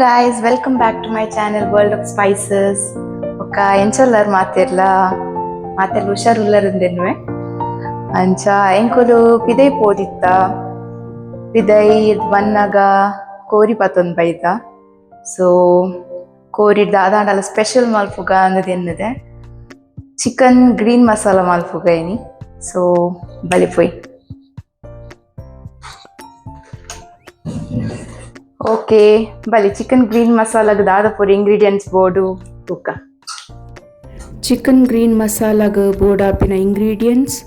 Guys welcome back to my channel world of spices ಒಕ್ಕ ಎಂಚಲ್ಲರ್ ಮಾತಿರ್ಲ ಮಾತೆಲ್ಲ ಹುಷಾರುಲ್ಲರಿಂದೆನ್ವೆ ಅಂಚ ಎಂಕುಲು ಪಿದೈ ಪೋದಿತ್ತ ಪಿದೈ ಬನ್ನಾಗ ಕೋರಿ ಪತ್ತೊಂದು ಬೈದ ಸೊ ಕೋರಿಡ್ದ ಅದಾಂಡಲ್ಲ ಸ್ಪೆಷಲ್ ಮಲ್ಪುಗ ಅನ್ನೋದು ಎನ್ನದೆ ಚಿಕನ್ ಗ್ರೀನ್ ಮಸಾಲ ಮಲ್ಪುಗ ಏನಿ ಸೊ ಬಲಿ ಪೊಯ್ ಓಕೆ ಬಲಿ ಚಿಕನ್ ಗ್ರೀನ್ ಮಸಾಲಾಗ ದಾದಪುರ ಇಂಗ್ರೀಡಿಯೆಂಟ್ಸ್ ಬೋರ್ಡು ತೂಕ ಚಿಕನ್ ಗ್ರೀನ್ ಮಸಾಲಾಗ ಬೋಡಾಪಿನ ಇಂಗ್ರೀಡಿಯೆಂಟ್ಸ್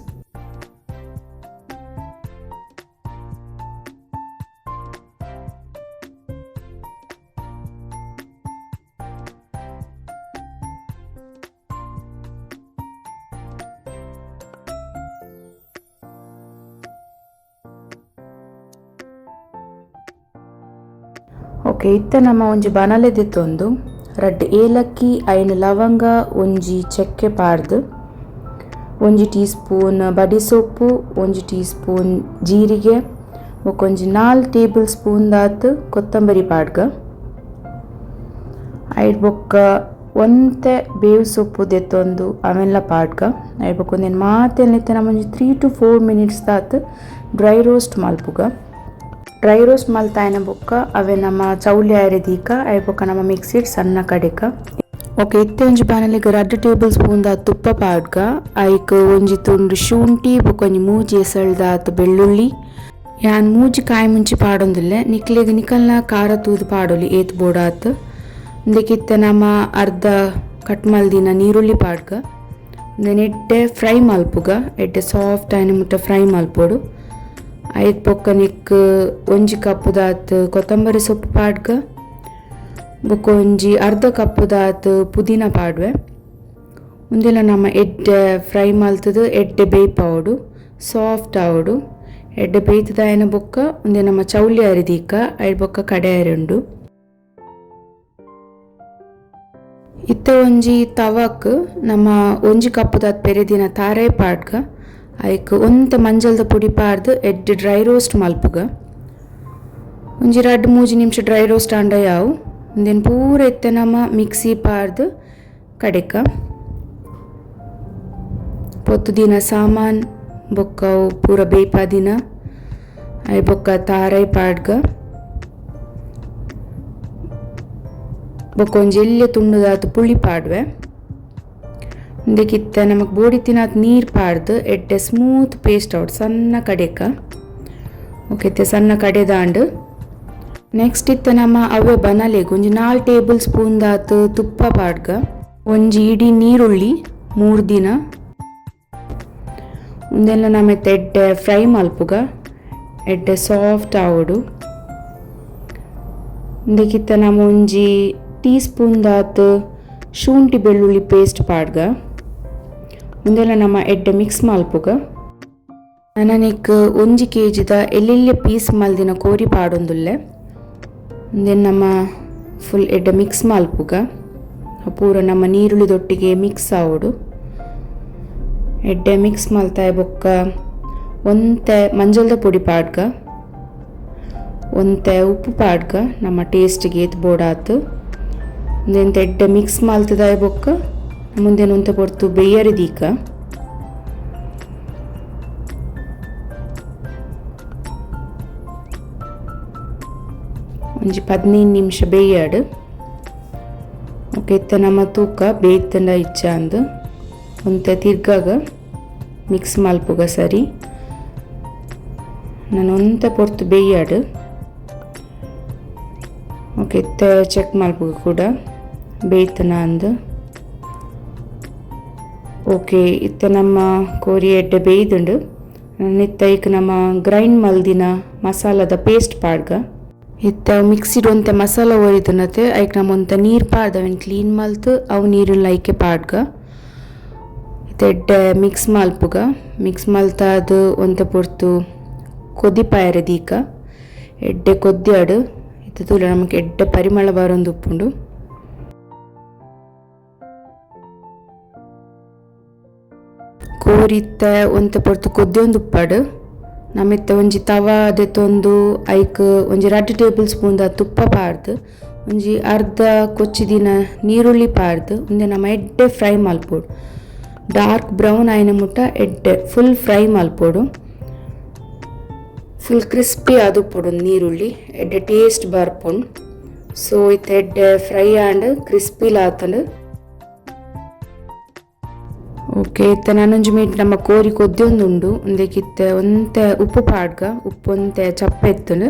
ಓಕೆ, ಇತ್ತ ನಮ್ಮ ಒಂಜಿ ಬನಲೆ ದಿತ್ತೊಂದು ರಡ್ಡ್ ಏಲಕ್ಕಿ ಐನ್ ಲವಂಗ, ಒಂಜಿ ಚಕ್ಕೆ ಪಾಡ್ದು, ಒಂಜಿ ಟೀ ಸ್ಪೂನ್ ಬಡಿ ಸೊಪ್ಪು, ಒಂಜಿ ಟೀ ಸ್ಪೂನ್ ಜೀರಿಗೆ ಬೊಕೊಂಜಿ ನಾಲ್ ಟೇಬಲ್ ಸ್ಪೂನ್ ದಾತ್ ಕೊತ್ತಂಬರಿ ಪಾಡ್ಗ. ಐಡ್ ಬೊಕ್ಕ ಒಂತೆ ಬೇವು ಸೊಪ್ಪು ದೆತ್ತೊಂದು ಅವೆಲ್ಲ ಪಾಡ್ಗ. ಐಡ್ ಬೊಕೊಂದೇನು ನಮ್ಮ ಒಂಜಿ ತ್ರೀ ಟು ಫೋರ್ ಮಿನಿಟ್ಸ್ ದಾತ್ ಡ್ರೈ ರೋಸ್ಟ್ ಮಲ್ಪುಗ. ಡ್ರೈ ರೋಸ್ಟ್ ಮಲ್ತಾಯನ ಬೊಕ್ಕ ಅವೆ ನಮ್ಮ ಚೌಲಿ ಅರೆದೀಕ ಐ ಬೊಕ್ಕ ನಮ್ಮ ಮಿಕ್ಸಿಡ್ ಸಣ್ಣ ಕಡೆಕ ಓಕೆ ಇತ್ತೆ ಒಂಜಿ ಬಾಣಲಿಗೆ ರಡ್ಡ್ ಟೇಬಲ್ ಸ್ಪೂನ್ ದ ತುಪ್ಪ ಪಾಡ್ಗ ಐಕ್ ಒಂಜಿ ತುಂಡು ಶುಂಠಿ ಬೊಕ್ಕ ಒಂಜಿ ಮೂಜಿ ಎಸಳ್ದಾತ್ ಬೆಳ್ಳುಳ್ಳಿ ಯಾನ್ ಮೂಜಿ ಕಾಯಿ ಮುಂಚಿ ಪಾಡೊಂದಿಲ್ಲ ನಿಕ್ಲೆಗ್ ನಿಕಲ್ನ ಖಾರ ತೂದು ಪಾಡೊಲಿ ಏತ್ ಬೋಡಾತ್ ಇಂದಕ್ಕಿತ್ತ ನಮ್ಮ ಅರ್ಧ ಕಟ್ ಮಲ್ದಿನ ನೀರುಳ್ಳಿ ಪಾಡ್ಗ ಎಡ್ಡೆ ಫ್ರೈ ಮಲ್ಪುಗ ಎಡ್ಡೆ ಸಾಫ್ಟ್ ಆಯ್ನ ಮುಟ್ಟ ಫ್ರೈ ಮಲ್ಪೊಡು ಐದು ಪೊಕ್ಕ ನಿಕ್ ಒಂಜಿ ಕಪ್ ದಾತ್ ಕೊತ್ತಂಬರಿ ಸೊಪ್ಪು ಪಾಡ್ಗ ಬೊಕ್ಕ ಒಂಜಿ ಅರ್ಧ ಕಪ್ ದಾತ್ ಪುದೀನ ಪಾಡುವೆ. ಉಂದೆಲ ನಮ್ಮ ಎಡ್ಡೆ ಫ್ರೈ ಮಲ್ತದು, ಎಡ್ಡೆ ಬೇಯ್ಪಾವುಡು ಸಾಫ್ಟ್ ಆವಡು. ಎಡ್ಡೆ ಬೇಯ್ತದಾಯನ ಬೊಕ್ಕ ಉಂದೆ ನಮ್ಮ ಚೌಲಿ ಅರಿದೀಕ ಐಡ್ ಬೊಕ್ಕ ಕಡೆ ಅರಿಂಡು. ಇತ್ತ ಒಂಜಿ ತವಕ್, ನಮ್ಮ ಒಂಜಿ ಕಪ್ ದಾತ್ ಪೆರೆದಿನ ತಾರೆ ಪಾಡ್ಗ. ಐಕ್ ಒಂತ ಮಂಜಲ್ದ ಪುಡಿ ಪಾರ್ದು ಎಡ್ಡ್ ಡ್ರೈ ರೋಸ್ಟ್ ಮಲ್ಪುಗ. ಒಂಜಿ ರಡ್ಡ್ ಮೂಜಿ ನಿಮಿಷ ಡ್ರೈ ರೋಸ್ಟ್ ಆಂಡ ಯಾವು. ಉಂದೆನ್ ಪೂರ ಎತ್ತೆ ನಮ್ಮ ಮಿಕ್ಸಿ ಪಾರ್ದು ಕಡೆಕ. ಪೊತ್ತು ದಿನ ಸಾಮಾನ್, ಬೊಕ್ಕ ಪೂರ ಬೇಯ್ಪಾದಿನ ಐ ಬೊಕ್ಕ ತಾರೈ ಪಾಡ್ಗ. ಬೊಕ್ಕ ಒಂಜಿ ಎಲ್ಯ ತುಂಡುದಾತು ಪುಳಿ ಪಾಡ್ವೆ. ಇಂದಕ್ಕಿತ್ತ ನಮಗೆ ಬೋಡಿ ತಿನ್ನೋದು ನೀರು ಪಾಡ್ದು, ಎಡ್ಡೆ ಸ್ಮೂತ್ ಪೇಸ್ಟ್ ಔಟ್ ಸಣ್ಣ ಕಡೆಕ. ಓಕೆ ಸಣ್ಣ ಕಡೆದಾಂಡು ನೆಕ್ಸ್ಟ್ ಇತ್ತ ನಮ್ಮ ಅವೇ ಬನಲೆಗ್ ಒಂಜಿ ನಾಲ್ ಟೇಬಲ್ ಸ್ಪೂನ್ ದಾತ್ ತುಪ್ಪ ಪಾಡ್ಗ. ಒಂಜಿ ಇಡೀ ನೀರುಳ್ಳಿ, ಮೂರು ದಿನ. ಉಂದೆಲ್ಲ ನಮ್ಮೆತ್ತ ಎಡ್ಡೆ ಫ್ರೈ ಮಲ್ಪುಗ. ಎಡ್ಡೆ ಸಾಫ್ಟ್ ಆವಡು. ಇಂದಕ್ಕಿತ್ತ ನಮ್ಮ ಒಂಜಿ ಟೀ ಸ್ಪೂನ್ ದಾತು ಶುಂಠಿ ಬೆಳ್ಳುಳ್ಳಿ ಪೇಸ್ಟ್ ಪಾಡ್ಗ. ಮುಂದೆಲ್ಲ ನಮ್ಮ ಎಡ್ಡೆ ಮಿಕ್ಸ್ ಮಾಲ್ಪುಗ ನನನಿಕ್ ಒಂಜಿ ಕೆ ಜಿದ ಎಲ್ಲೆಲ್ಲೆ ಪೀಸ್ ಮಲ್ದಿನ ಕೋರಿ ಪಾಡೊಂದುಲ್ಲೆ. ದೆನ್ ನಮ್ಮ ಫುಲ್ ಎಡ್ಡೆ ಮಿಕ್ಸ್ ಮಾಲ್ಪುಗ ಪೂರ ನಮ್ಮ ನೀರುಳ್ಳಿದೊಟ್ಟಿಗೆ ಮಿಕ್ಸ್ ಆವಡು. ಎಡ್ಡೆ ಮಿಕ್ಸ್ ಮಲ್ತಾಯ ಬೊಕ್ಕ ಒಂತೆ ಮಂಜಲ್ದ ಪುಡಿ ಪಾಡ್ಗ. ಒಂತೆ ಉಪ್ಪು ಪಾಡ್ಗ. ನಮ್ಮ ಟೇಸ್ಟ್ಗೆ ಏತ್ ಬೋಡಾತು ಒಂದೆಂತ ಎಡ್ಡೆ ಮಿಕ್ಸ್ ಮಲ್ತದಾಯ ಬೊಕ್ಕ. ಮುಂದೆ ಬರ್ತು ಪೊರ್ತು ಬೇಯರಿದೀಕ ಒಂಜಿ ಪದಿನೈದು ನಿಮಿಷ ಬೇಯಾಡು. ಓಕೆ ಇತ್ತ ನಮ್ಮ ತೂಕ ಬೇಯ್ತಂಡ ಇಚ್ಚ ಅಂದು. ಒಂತ ತಿರ್ಗಾಗ ಮಿಕ್ಸ್ ಮಲ್ಪುಗ ಸರಿ. ನಾನು ಒಂತ ಪೊರ್ತು ಬೇಯಾಡು. ಓಕೆ ಚೆಕ್ ಮಲ್ಪುಗ ಕೂಡ ಬೇಯ್ತನ ಅಂದು. ಓಕೆ, ಇತ್ತ ನಮ್ಮ ಕೋರಿ ಎಡ್ಡೆ ಬೇಯ್ದುಂಡು. ನಿತ್ತ ಈಗ ನಮ್ಮ ಗ್ರೈಂಡ್ ಮಲ್ದಿನ ಮಸಾಲದ ಪೇಸ್ಟ್ ಪಾಡ್ಗ. ಇತ್ತ ಮಿಕ್ಸಿಡ್ ಒಂತೆ ಮಸಾಲ ಒರಿದನತೆ ಐಕ್ ನಮ್ಮ ಒಂತ ನೀರು ಪಾಡ್ದ ಕ್ಲೀನ್ ಮಲ್ತು ಅವು ನೀರು ಐಕೆ ಪಾಡ್ಗ. ಎಡ್ಡೆ ಮಿಕ್ಸ್ ಮಲ್ಪುಗ. ಮಿಕ್ಸ್ ಮಲ್ತ ಅದು ಒಂತ ಪೊರ್ತು ಕೊದ್ದಿಪಾಯರೆ ದೀಕ. ಎಡ್ಡೆ ಕೊದ್ದಿಯಾಡು ಇತ್ತ ತೂಲ ನಮಗೆ ಎಡ್ಡೆ ಪರಿಮಳ ಬರೊಂದು ಉಪ್ಪುಂಡು. ಕೋರಿತ್ತ ಒಂತೆ ಪೊರ್ತು ಕೊದ್ದೊಂದು ಉಪ್ಪಡು ನಮಿತ್ತ ಒಂಜಿ ತವ ದೆತ್ತೊಂದು ಐಕ್ ಒಂಜಿ ರಡ್ಡ್ ಟೇಬಲ್ ಸ್ಪೂನ್ ದ ತುಪ್ಪ ಪಾರ್ದ್ ಒಂಜಿ ಅರ್ಧ ಕೊಚ್ಚಿದಿನ ನೀರುಳ್ಳಿ ಪಾರ್ದು ಉಂದೆ ನಮ್ಮ ಎಡ್ಡೆ ಫ್ರೈ ಮಲ್ಪೋಡು. ಡಾರ್ಕ್ ಬ್ರೌನ್ ಆಯ್ನ ಮುಟ್ಟ ಎಡ್ಡೆ, ಫುಲ್ ಫ್ರೈ ಮಲ್ಪೋಡು. ಫುಲ್ ಕ್ರಿಸ್ಪಿ ಆದುಪ್ಪೊಡು ನೀರುಳ್ಳಿ, ಎಡ್ಡೆ ಟೇಸ್ಟ್ ಬರ್ಪುಂಡು. ಸೊ ಇತ್ತೆ ಎಡ್ಡೆ ಫ್ರೈ ಆಂಡ್ ಕ್ರಿಸ್ಪಿ ಲಾತಂಡು. ಓಕೆ ಇತ್ತ ನಾನೊಂಜಿ ಮೀಟ್ ನಮ್ಮ ಕೋರಿ ಕೊದ್ದೊಂದುಂಡು ಉಂದೆಕಿತ್ತೆ ಒಂತೆ ಉಪ್ಪು ಪಾಡ್ಗ. ಉಪ್ಪು ಒಂತೆ ಚಪ್ಪೆ ಎತ್ತಲು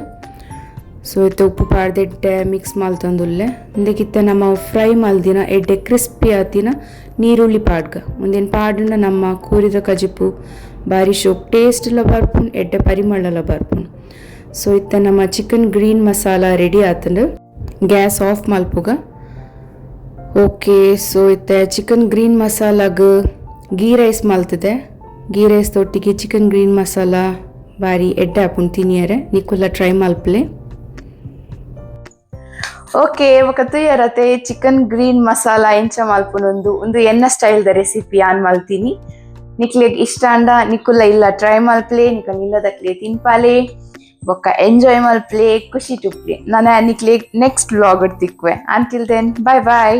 ಸೊ ಇತ್ತ ಉಪ್ಪು ಪಾಡ್ದೆಡ್ಡೆ ಮಿಕ್ಸ್ ಮಲ್ತೊಂದುಲ್ಲೆ ಉಂದೆಕಿತ್ತೆ ನಮ್ಮ ಫ್ರೈ ಮಲ್ದಿನ ಎಡ್ಡೆ ಕ್ರಿಸ್ಪಿ ಆತಿನ ನೀರುಳ್ಳಿ ಪಾಡ್ಗ. ಒಂದೇನು ಪಾಡ್ನ ನಮ್ಮ ಕೋರಿದ ಕಜಿಪು ಬಾರಿ ಶೋಕ್ ಟೇಸ್ಟ್ ಎಲ್ಲ ಬರ್ಪುಂಡು ಎಡ್ಡೆ ಪರಿಮಳ ಎಲ್ಲ ಬರ್ಪುಂಡು ಸೊ ಇತ್ತ ನಮ್ಮ ಚಿಕನ್ ಗ್ರೀನ್ ಮಸಾಲ ರೆಡಿ ಆತಂಡು. ಗ್ಯಾಸ್ ಆಫ್ ಮಲ್ಪುಗ ಓಕೆ ಸೊ ಇತ್ತ ಚಿಕನ್ ಗ್ರೀನ್ ಮಸಾಲಾಗ ಗೀ ರೈಸ್ ಮಲ್ತದೆ ಗೀ ರೈಸ್ ತೊಟ್ಟಿಗೆ ಚಿಕನ್ ಗ್ರೀನ್ ಮಸಾಲ ಬಾರಿ ಎಡ್ಡೆ ಹಾಕೊಂಡು ತಿನಿಯರೆ ನಿಕ್ಕುಲ್ಲ ಟ್ರೈ ಮಲ್ಪಲೆ ಓಕೆ ತುಯ್ಯರತೆ ಚಿಕನ್ ಗ್ರೀನ್ ಮಸಾಲ ಎಂಚ ಮಲ್ಪುನೊಂದು ಒಂದು ಎನ್ನ ಸ್ಟೈಲ್ದ ರೆಸಿಪಿ ಆನ್ ಮಲ್ತೀನಿ ನಿಕ್ಲೆಗ್ ಇಷ್ಟ ಅಂಡ ನಿಕ್ಕುಲ್ಲ ಇಲ್ಲ ಟ್ರೈ ಮಲ್ಪ್ಲೆ ನಿಕ್ಕ ನಿಲ್ಲದಕ್ಲೆ ತಿನ್ಪಾಲೆ ಬೊಕ್ಕ ಎಂಜಾಯ್ ಮಲ್ಪ್ಲೆ ಖುಷಿ ಟುಪ್ಲೆ ನಾನು ನಿಕ್ಲೆಗ್ ನೆಕ್ಸ್ಟ್ ವ್ಲಾಗ್ ತಿಕ್ವೆ ಅಂಟಿಲ್ ದೆನ್ ಬಾಯ್ ಬಾಯ್